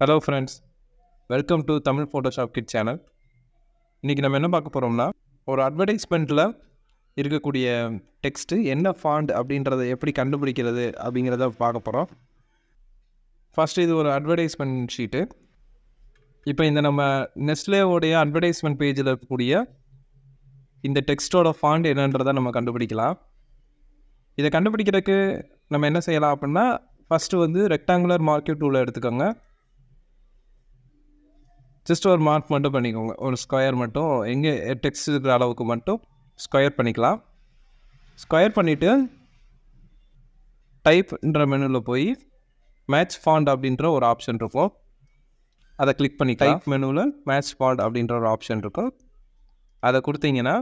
Hello friends welcome to Tamil Photoshop kit channel இன்றைக்கி நம்ம என்ன பார்க்க போகிறோம்னா ஒரு அட்வர்டைஸ்மெண்ட்டில் இருக்கக்கூடிய டெக்ஸ்ட்டு என்ன ஃபாண்ட் அப்படின்றத எப்படி கண்டுபிடிக்கிறது அப்படிங்கிறத பார்க்க போகிறோம் ஃபஸ்ட்டு இது ஒரு அட்வர்டைஸ்மெண்ட் ஷீட்டு இப்போ இந்த நம்ம நெஸ்லேவோடைய அட்வர்டைஸ்மெண்ட் பேஜில் இருக்கக்கூடிய இந்த டெக்ஸ்ட்டோட ஃபாண்ட் என்னன்றதை நம்ம கண்டுபிடிக்கலாம். இதை கண்டுபிடிக்கிறதுக்கு நம்ம என்ன செய்யலாம் அப்படின்னா ஃபஸ்ட்டு வந்து ரெக்டாங்குலர் மார்க்கெட் டூலை எடுத்துக்கோங்க. ஜஸ்ட் ஒரு மார்க் மட்டும் பண்ணிக்கோங்க. ஒரு ஸ்கொயர் மட்டும். எங்கே டெக்ஸ்ட் இருக்கிற அளவுக்கு மட்டும் ஸ்கொயர் பண்ணிக்கலாம். ஸ்கொயர் பண்ணிவிட்டு டைப்ன்ற மெனுவில் போய் மேட்ச் ஃபாண்ட் அப்படின்ற ஒரு ஆப்ஷன் இருக்கும். அதை கிளிக் பண்ணி டைப் மெனுவில் மேட்ச் ஃபாண்ட் அப்படின்ற ஒரு ஆப்ஷன் இருக்கும். அதை கொடுத்தீங்கன்னா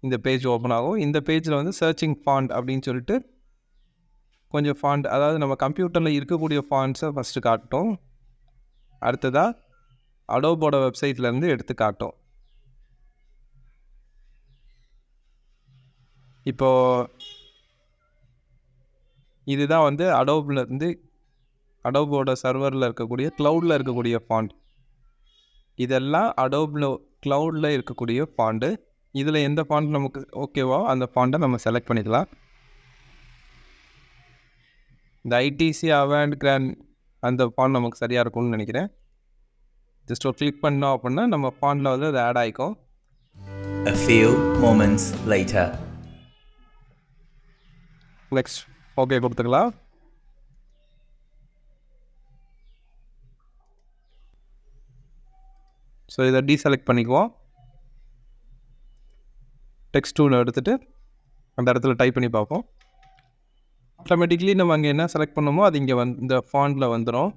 இந்த பேஜ் ஓப்பன் ஆகும். இந்த பேஜில் வந்து சர்ச்சிங் ஃபாண்ட் அப்படின்னு சொல்லிட்டு கொஞ்சம் ஃபாண்ட் அதாவது நம்ம கம்ப்யூட்டரில் இருக்கக்கூடிய ஃபாண்ட்ஸை ஃபஸ்ட்டு காட்டும் அடுத்ததாக அடோபோட வெப்சைட்லேருந்து எடுத்து காட்டும். இப்போது இதுதான் வந்து அடோப்லேருந்து அடோபோட சர்வரில் இருக்கக்கூடிய க்ளவுடில் இருக்கக்கூடிய ஃபாண்ட் இதெல்லாம் அடோபில் க்ளவுடில் இருக்கக்கூடிய ஃபாண்டு இதில் எந்த ஃபாண்ட் நமக்கு ஓகேவோ அந்த ஃபாண்ட்டை நம்ம செலக்ட் பண்ணிக்கலாம். இந்த ஐடிசி அவாண்ட் கிராண்ட் அந்த ஃபாண்ட் நமக்கு சரியாக இருக்கும்னு நினைக்கிறேன். ஜஸ்ட் ஒரு கிளிக் பண்ணோம் அப்படின்னா நம்ம ஃபாண்டில் வந்து அது ஆட் ஆகிக்கும் A few moments later. Next okay கொடுத்துக்கலாம் ஸோ இதை டீசெலக்ட் பண்ணிக்குவோம். டெக்ஸ்ட் டூவில் எடுத்துகிட்டு அந்த இடத்துல டைப் பண்ணி பார்ப்போம். ஆட்டோமேட்டிக்லி நம்ம அங்கே என்ன செலக்ட் பண்ணோமோ அது இங்கே வந் இந்த ஃபாண்டில் வந்துடும்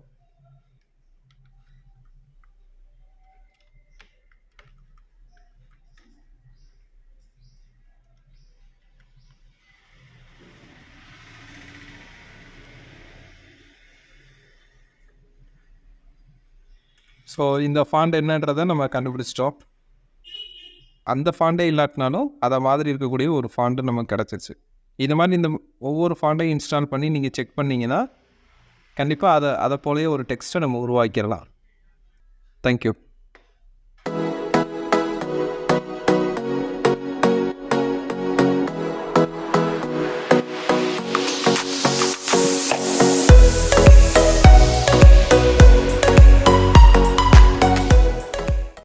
ஸோ இந்த ஃபாண்ட் என்னன்றதை நம்ம கண்டுபிடிச்சிட்டோம். அந்த ஃபாண்டே இல்லாட்டினாலும் அதை மாதிரி இருக்கக்கூடிய ஒரு ஃபாண்டு நமக்கு கிடச்சிருச்சு. இது மாதிரி இந்த ஒவ்வொரு ஃபாண்டையும் இன்ஸ்டால் பண்ணி நீங்கள் செக் பண்ணிங்கன்னா கண்டிப்பாக அதை அதை போலவே ஒரு டெக்ஸ்ட்டை நம்ம உருவாக்கிடலாம். தேங்க்யூ